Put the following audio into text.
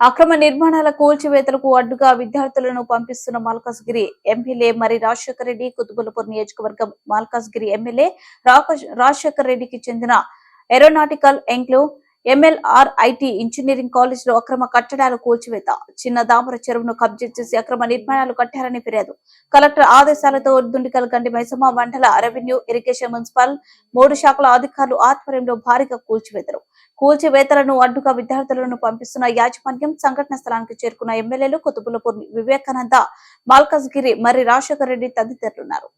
అక్రమ నిర్మాణాల కూల్చివేతలకు అడ్డుగా విద్యార్థులను పంపిస్తున్న మల్కాజ్గిరి ఎమ్మెల్యే మరి రాజశేఖర రెడ్డి కుతుబులపూర్ నియోజకవర్గం మల్కాజ్గిరి ఎమ్మెల్యే రాక- రాజశేఖర రెడ్డికి చెందిన ఏరోనాటికల్ ఎంక్లో ఎంఎల్ఆర్ఐటి ఇంజనీరింగ్ కాలేజ్లో అక్రమ కట్టడాల కూల్చివేత. చిన్న దామర చెరువును కబ్జా చేసి అక్రమ నిర్మాణాలు కట్టారని ఫిర్యాదు. కలెక్టర్ ఆదేశాలతో దుండికల్ గండి మైసమ్మ మండల రెవెన్యూ ఇరిగేషన్ మున్సిపల్ మూడు శాఖల అధికారులు ఆధ్వర్యంలో భారీగా కూల్చివేతలు కూల్చివేతలను అడ్డుగా విద్యార్థులను పంపిస్తున్న యాజమాన్యం సంఘటన స్థలానికి చేరుకున్న ఎమ్మెల్యేలు కుతుబులపూర్ వివేకానంద మాల్కజ్గిరి మరి రాజశేఖర రెడ్డి తదితరులున్నారు.